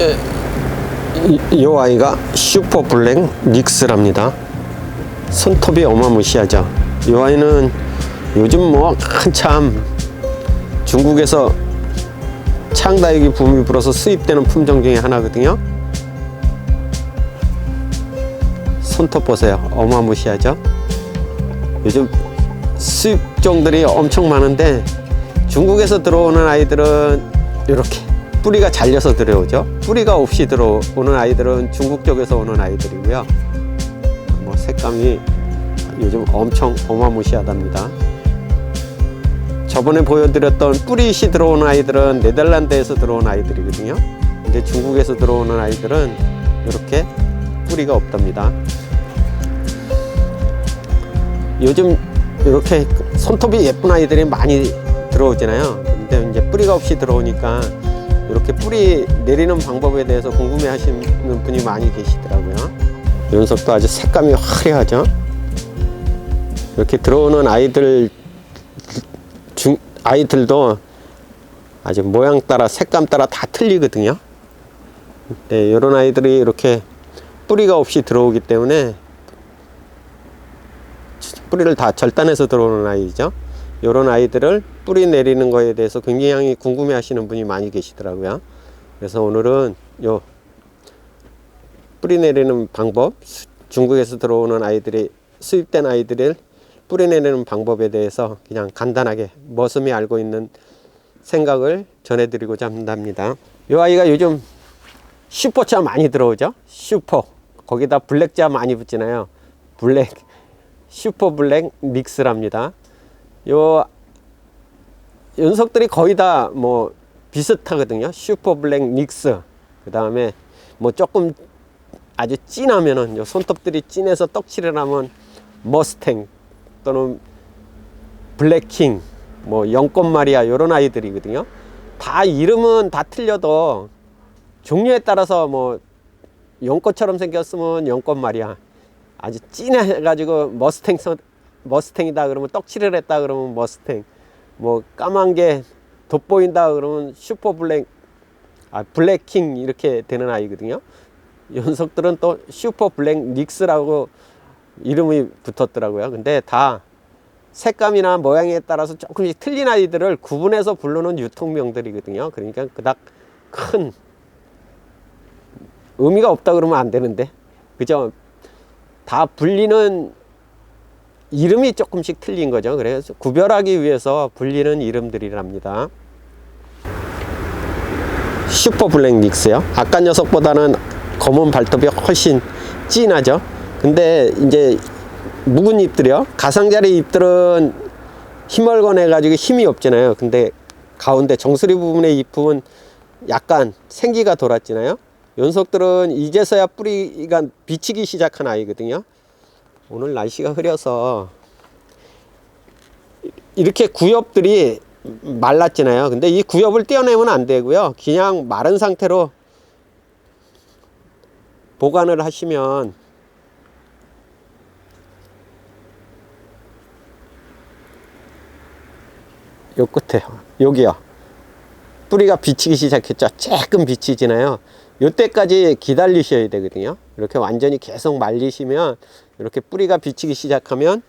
이, 이 아이가 슈퍼 블랙 닉스랍니다. 손톱이 어마무시하죠. 이 아이는 요즘 뭐 한참 중국에서 창다육이 붐이 불어서 수입되는 품종 중에 하나거든요. 손톱 보세요. 어마무시하죠. 요즘 수입종들이 엄청 많은데 중국에서 들어오는 아이들은 이렇게 뿌리가 잘려서 들어오죠. 뿌리가 없이 들어오는 아이들은 중국 쪽에서 오는 아이들이고요. 뭐 색감이 요즘 엄청 어마무시하답니다. 저번에 보여드렸던 뿌리시 들어오는 아이들은 네덜란드에서 들어온 아이들이거든요. 이제 중국에서 들어오는 아이들은 이렇게 뿌리가 없답니다. 요즘 이렇게 손톱이 예쁜 아이들이 많이 들어오잖아요. 근데 이제 뿌리가 없이 들어오니까 이렇게 뿌리 내리는 방법에 대해서 궁금해 하시는 분이 많이 계시더라고요. 연속도 아주 색감이 화려하죠. 이렇게 들어오는 아이들 중 아이들도 아주 모양 따라 색감 따라 다 틀리거든요. 네, 이런 아이들이 이렇게 뿌리가 없이 들어오기 때문에 뿌리를 다 절단해서 들어오는 아이죠. 이런 아이들을 뿌리 내리는 거에 대해서 굉장히 궁금해 하시는 분이 많이 계시더라고요. 그래서 오늘은 요 뿌리 내리는 방법, 수- 중국에서 들어오는 아이들이 수입된 아이들을 뿌리 내리는 방법에 대해서 그냥 간단하게 머슴이 알고 있는 생각을 전해드리고자 한답니다. 이 아이가 요즘 슈퍼차 많이 들어오죠? 슈퍼. 거기다 블랙자 많이 붙잖아요. 블랙. 슈퍼 블랙 믹스랍니다. 요 연속들이 거의 다 뭐 비슷하거든요. 슈퍼 블랙 닉스. 그 다음에 뭐 조금 아주 진하면은 요 손톱들이 진해서 떡칠을 하면 머스탱 또는 블랙킹 뭐 영꽃 마리아 요런 아이들이거든요. 다 이름은 다 틀려도 종류에 따라서 뭐 연꽃처럼 생겼으면 연꽃 마리아 아주 진해가지고 머스탱 서- 머스탱이다 그러면 떡칠을 했다 그러면 머스탱. 뭐 까만 게 돋보인다 그러면 슈퍼 블랙 아 블랙킹 이렇게 되는 아이거든요. 연속들은 또 슈퍼 블랙 닉스라고 이름이 붙었더라고요. 근데 다 색감이나 모양에 따라서 조금씩 틀린 아이들을 구분해서 부르는 유통명들이거든요. 그러니까 그닥 큰 의미가 없다 그러면 안 되는데. 그죠? 다 불리는 이름이 조금씩 틀린 거죠. 그래서 구별하기 위해서 불리는 이름들이랍니다. 슈퍼 블랙 닉스요. 아까 녀석보다는 검은 발톱이 훨씬 진하죠. 근데 이제 묵은 잎들이요. 가상자리 잎들은 거내가지고 힘이 없잖아요. 근데 가운데 정수리 부분의 잎은 약간 생기가 돌았잖아요. 연속들은 이제서야 뿌리가 비치기 시작한 아이거든요. 오늘 날씨가 흐려서 이렇게 구엽들이 말랐잖아요. 근데 이 구엽을 떼어내면 안 되고요. 그냥 마른 상태로 보관을 하시면 요 끝에 여기요. 뿌리가 비치기 시작했죠. 조금 비치지나요. 요때까지 기다리셔야 되거든요. 이렇게 완전히 계속 말리시면 이렇게 뿌리가 비치기 시작하면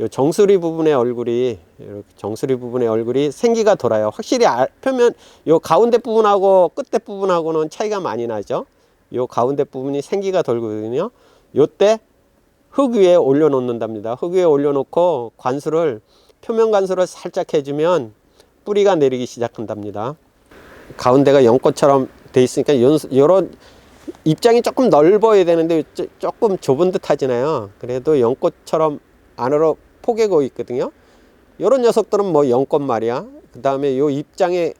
요 정수리 부분의 얼굴이 이렇게 정수리 부분의 얼굴이 생기가 돌아요. 확실히 아- 표면 요 가운데 부분하고 끝에 부분하고는 차이가 많이 나죠. 요 가운데 부분이 생기가 돌거든요. 요때 흙 위에 올려 놓는답니다. 흙 위에 올려 놓고 관수를 표면 관수를 살짝 해주면 뿌리가 내리기 시작한답니다. 가운데가 연꽃처럼 돼 있으니까 연, 요런 입장이 조금 넓어야 되는데 쪼- 조금 좁은 듯 하잖아요. 그래도 연꽃처럼 안으로 포개고 있거든요. 요런 녀석들은 뭐 연꽃 말이야. 그 다음에 요 입장에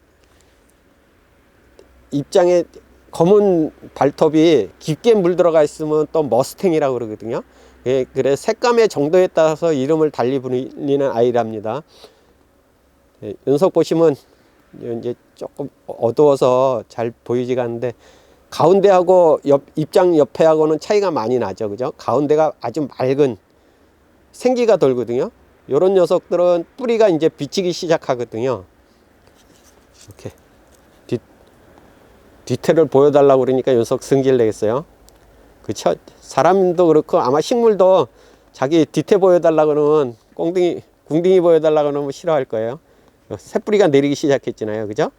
입장에 검은 발톱이 깊게 물들어가 있으면 또 머스탱이라고 그러거든요. 예, 그래 색감의 정도에 따라서 이름을 달리 불리는 아이랍니다. 예, 연속 보시면 이제 조금 어두워서 잘 보이지가 않는데 가운데하고 옆 입장 옆에하고는 차이가 많이 나죠, 그죠? 가운데가 아주 맑은 생기가 돌거든요. 요런 녀석들은 뿌리가 이제 비치기 시작하거든요. 이렇게 뒤 뒤태를 보여달라고 그러니까 연속 승질 내겠어요. 그쵸? 사람도 그렇고 아마 식물도 자기 뒤태 보여달라고 그러면 꽁둥이, 궁둥이 보여달라고 그러면 싫어할 거예요. 새뿌리가 내리기 시작했잖아요. 그죠?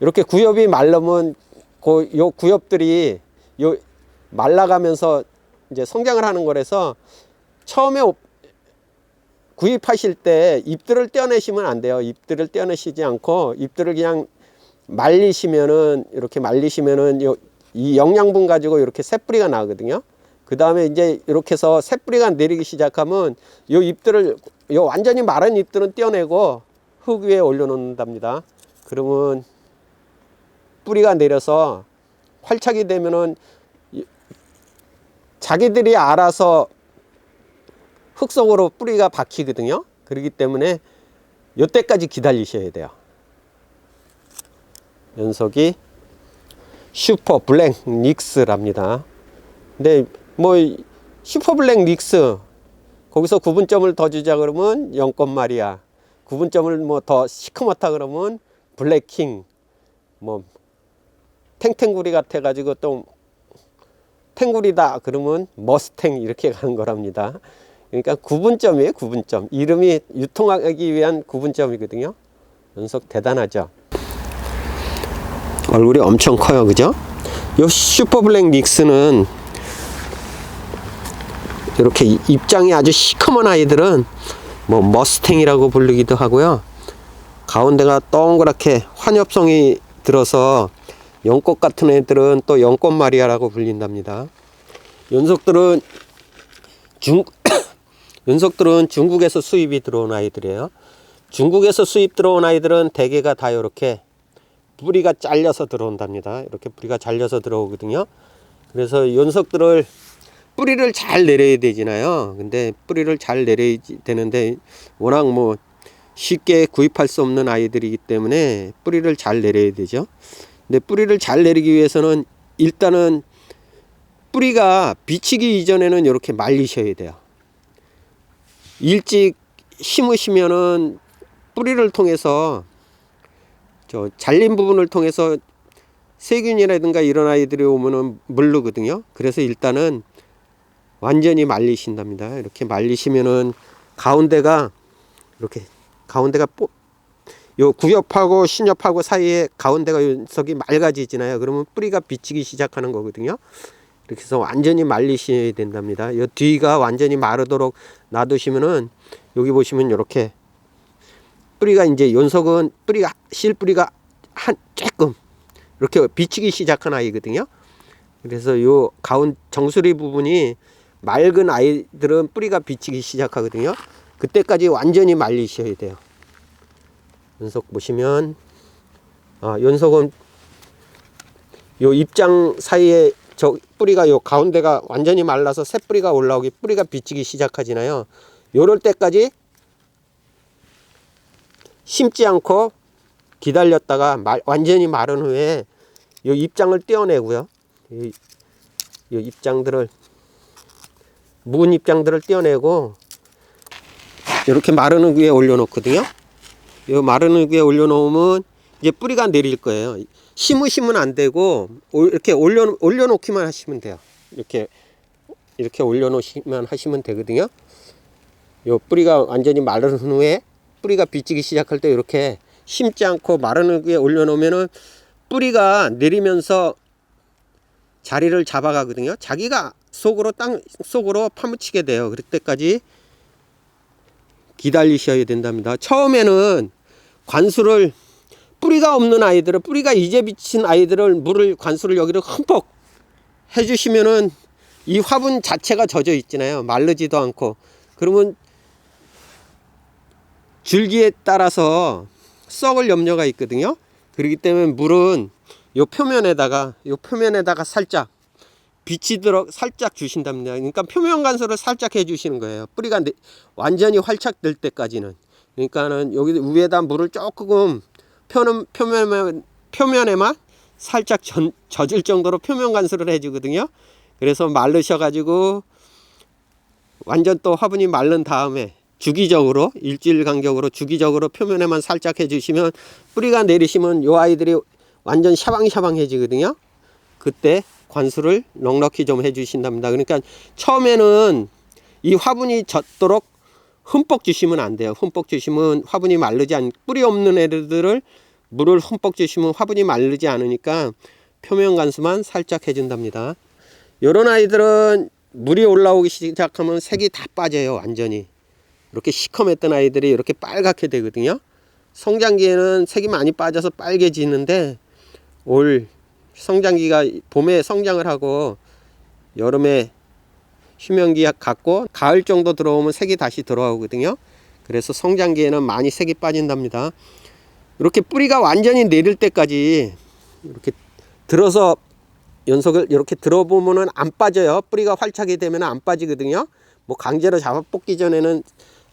이렇게 구엽이 말르면 그, 요 구엽들이 요 말라가면서 이제 성장을 하는 거라서 처음에 오- 구입하실 때 잎들을 떼어내시면 안 돼요. 잎들을 떼어내시지 않고 잎들을 그냥 말리시면은 이렇게 말리시면은 요, 이 영양분 가지고 이렇게 새뿌리가 나거든요. 그 다음에 이제 이렇게 해서 새뿌리가 내리기 시작하면 요 잎들을 요 완전히 마른 잎들은 떼어내고 흙 위에 올려놓는답니다. 그러면 뿌리가 내려서 활착이 되면은 이- 자기들이 알아서 흙 속으로 뿌리가 박히거든요. 그렇기 때문에 요때까지 기다리셔야 돼요. 연속이 슈퍼 블랙 닉스랍니다. 근데 뭐 슈퍼 블랙 닉스 거기서 구분점을 더 주자 그러면 0.말이야. 구분점을 뭐 더 시커멓다 그러면 블랙킹 뭐 탱탱구리 같아 가지고 또 탱구리다 그러면 머스탱 이렇게 가는 거랍니다. 그러니까 구분점이에요, 구분점. 이름이 유통하기 위한 구분점이거든요. 연속 대단하죠. 얼굴이 엄청 커요, 그죠? 요 슈퍼블랙 닉스는 이렇게 이- 입장이 아주 시커먼 아이들은 뭐 머스탱이라고 부르기도 하고요. 가운데가 동그랗게 환엽성이 들어서 연꽃 같은 애들은 또 연꽃 마리아라고 불린답니다. 연속들은 중 연속들은 중국에서 수입이 들어온 아이들이에요. 중국에서 수입 들어온 아이들은 대개가 다 이렇게 뿌리가 잘려서 들어온답니다. 이렇게 뿌리가 잘려서 들어오거든요. 그래서 연속들을 뿌리를 잘 내려야 되잖아요. 근데 뿌리를 잘 내려야 되는데 워낙 뭐 쉽게 구입할 수 없는 아이들이기 때문에 뿌리를 잘 내려야 되죠. 근데 뿌리를 잘 내리기 위해서는 일단은 뿌리가 비치기 이전에는 이렇게 말리셔야 돼요. 일찍 심으시면은 뿌리를 통해서 저 잘린 부분을 통해서 세균이라든가 이런 아이들이 오면은 물르거든요. 그래서 일단은 완전히 말리신답니다. 이렇게 말리시면은 가운데가 이렇게 가운데가 뽀, 요 구엽하고 신엽하고 사이에 가운데가 윤석이 맑아지잖아요. 그러면 뿌리가 비치기 시작하는 거거든요. 이렇게 해서 완전히 말리셔야 된답니다. 요 뒤가 완전히 마르도록 놔두시면은 여기 보시면 이렇게 뿌리가 이제 연석은 뿌리가 실 뿌리가 한 조금 이렇게 비치기 시작한 아이거든요. 그래서 요 가운 정수리 부분이 맑은 아이들은 뿌리가 비치기 시작하거든요. 그때까지 완전히 말리셔야 돼요. 연석 보시면 아, 연석은 요 입장 사이에 저 뿌리가 요 가운데가 완전히 말라서 새 뿌리가 올라오기 뿌리가 비치기 시작하잖아요. 요럴 때까지 심지 않고 기다렸다가 말, 완전히 마른 후에 요 입장을 떼어내고요. 이, 요 입장들을 묵은 입장들을 떼어내고 이렇게 흙 위에 올려놓거든요. 요 마른 흙 위에 올려놓으면 이제 뿌리가 내릴 거예요. 심으시면 안 되고 올- 이렇게 올려 올려놓기만 하시면 돼요. 이렇게 이렇게 올려놓으시면 하시면 되거든요. 요 뿌리가 완전히 마른 후에 뿌리가 비치기 시작할 때 이렇게 심지 않고 마른 흙 위에 올려놓으면은 뿌리가 내리면서 자리를 잡아가거든요. 자기가 속으로 땅 속으로 파묻히게 돼요. 그럴 때까지 기다리셔야 된답니다. 처음에는 관수를 뿌리가 없는 아이들은 뿌리가 이제 비친 아이들을 물을 관수를 여기를 흠뻑 해주시면은 이 화분 자체가 젖어 있잖아요. 마르지도 않고 그러면 줄기에 따라서 썩을 염려가 있거든요. 그렇기 때문에 물은 요 표면에다가 요 표면에다가 살짝 빛이 들어 살짝 주신답니다. 그러니까 표면 간수를 살짝 해주시는 거예요. 뿌리가 내- 완전히 활착될 때까지는. 그러니까는 여기 위에다 물을 조금 표는 표면 표면에만 살짝 전, 젖을 정도로 표면 간수를 해주거든요. 그래서 말르셔가지고 완전 또 화분이 마른 다음에 주기적으로 일주일 간격으로 주기적으로 표면에만 살짝 해주시면 뿌리가 내리시면 요 아이들이 완전 샤방샤방해지거든요. 그때 관수를 넉넉히 좀 해주신답니다. 그러니까 처음에는 이 화분이 젖도록 흠뻑 주시면 안 돼요. 흠뻑 주시면 화분이 마르지 않, 뿌리 없는 애들을 물을 흠뻑 주시면 화분이 마르지 않으니까 표면 관수만 살짝 해준답니다. 요런 아이들은 물이 올라오기 시작하면 색이 다 빠져요. 완전히. 이렇게 시커맸던 아이들이 이렇게 빨갛게 되거든요. 성장기에는 색이 많이 빠져서 빨개지는데 올 성장기가 봄에 성장을 하고 여름에 휴면기 갖고 가을 정도 들어오면 색이 다시 들어오거든요. 그래서 성장기에는 많이 색이 빠진답니다. 이렇게 뿌리가 완전히 내릴 때까지 이렇게 들어서 연속을 이렇게 들어보면은 안 빠져요. 뿌리가 활착이 되면 안 빠지거든요. 뭐 강제로 잡아 뽑기 전에는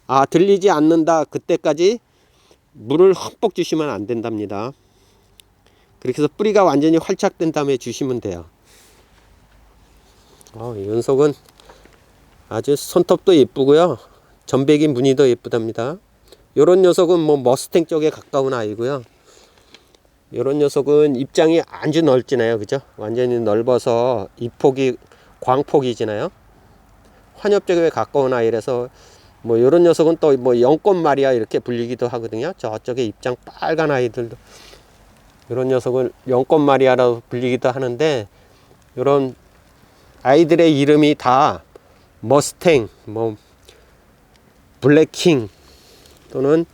아 들리지 않는다 그때까지 물을 흠뻑 주시면 안 된답니다. 그렇게 해서 뿌리가 완전히 활착된 다음에 주시면 돼요. 어, 이 연속은 아주 손톱도 예쁘고요. 전백이 무늬도 예쁘답니다. 요런 녀석은 뭐 머스탱 쪽에 가까운 아이고요. 요런 녀석은 입장이 아주 넓지나요. 그죠? 완전히 넓어서 입폭이 광폭이 지나요. 환엽 쪽에 가까운 아이라서 뭐 요런 녀석은 또 뭐 영꽃 마리아 이렇게 불리기도 하거든요. 저쪽에 입장 빨간 아이들도 이런 녀석을 영꽃 마리아라고 불리기도 하는데 이런 아이들의 이름이 다 머스탱, 뭐 블랙킹 또는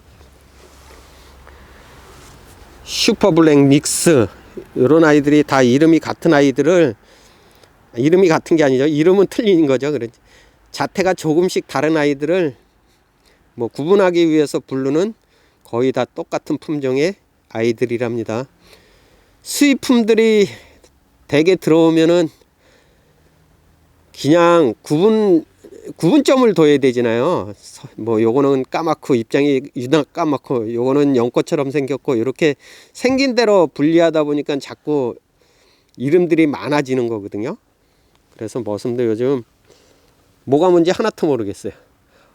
슈퍼 블랙 닉스 이런 아이들이 다 이름이 같은 아이들을 이름이 같은 게 아니죠. 이름은 틀린 거죠. 그래 자태가 조금씩 다른 아이들을 뭐 구분하기 위해서 부르는 거의 다 똑같은 품종의 아이들이랍니다. 수입품들이 대게 들어오면은 그냥 구분 구분점을 둬야 되잖아요. 서- 뭐 요거는 까맣고 입장이 유낙 까맣고 요거는 연꽃처럼 생겼고 이렇게 생긴 대로 분리하다 보니까 자꾸 이름들이 많아지는 거거든요. 그래서 머슴도 요즘 뭐가 뭔지 하나도 모르겠어요.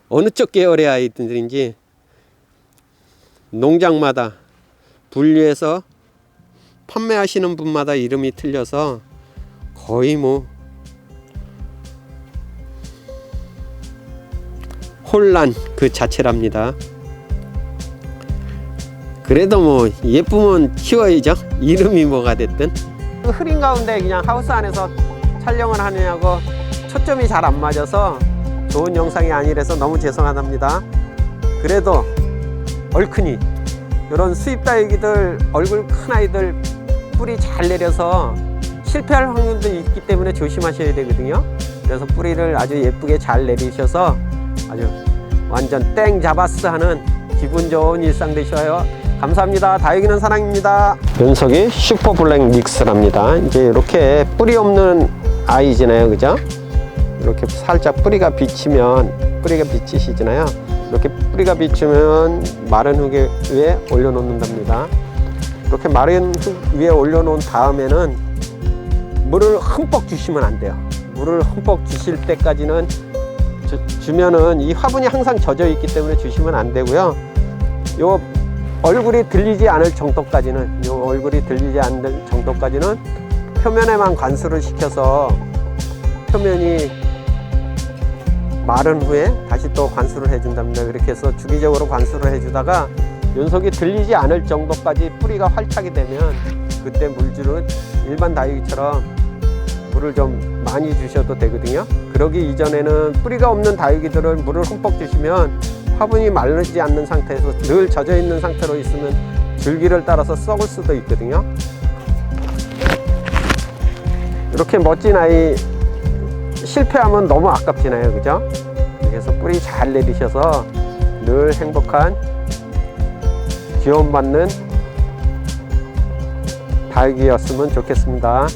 어느 쪽 계열의 아이들인지 농장마다 분리해서 판매하시는 분마다 이름이 틀려서 거의 뭐 혼란 그 자체랍니다. 그래도 뭐 예쁘면 키워야죠. 이름이 뭐가 됐든. 그 흐린 가운데 그냥 하우스 안에서 촬영을 하느냐고 초점이 잘 안 맞아서 좋은 영상이 아니라서 너무 죄송하답니다. 그래도 얼큰이 이런 수입 다육이들 얼굴 큰 아이들 뿌리 잘 내려서 실패할 확률도 있기 때문에 조심하셔야 되거든요. 그래서 뿌리를 아주 예쁘게 잘 내리셔서 아주 완전 땡 잡았어 하는 기분 좋은 일상 되셔요. 감사합니다. 다육이는 사랑입니다. 연석이 슈퍼 블랙 믹스랍니다. 이제 이렇게 뿌리 없는 아이잖아요. 그죠? 이렇게 살짝 뿌리가 비치면 뿌리가 비치시잖아요. 이렇게 뿌리가 비치면 마른 흙에 위에 올려놓는답니다. 이렇게 마른 흙 위에 올려놓은 다음에는 물을 흠뻑 주시면 안 돼요. 물을 흠뻑 주실 때까지는 주, 주면은 이 화분이 항상 젖어 있기 때문에 주시면 안 되고요. 요 얼굴이 들리지 않을 정도까지는 요 얼굴이 들리지 않을 정도까지는 표면에만 관수를 시켜서 표면이 마른 후에 다시 또 관수를 해준답니다. 그렇게 해서 주기적으로 관수를 해주다가 연속이 들리지 않을 정도까지 뿌리가 활착이 되면 그때 물줄은 일반 다육이처럼 물을 좀 많이 주셔도 되거든요. 그러기 이전에는 뿌리가 없는 다육이들을 물을 흠뻑 주시면 화분이 마르지 않는 상태에서 늘 젖어 있는 상태로 있으면 줄기를 따라서 썩을 수도 있거든요. 이렇게 멋진 아이 실패하면 너무 아깝잖아요. 그죠? 그래서 뿌리 잘 내리셔서 늘 행복한 지원받는 다육이였으면 좋겠습니다.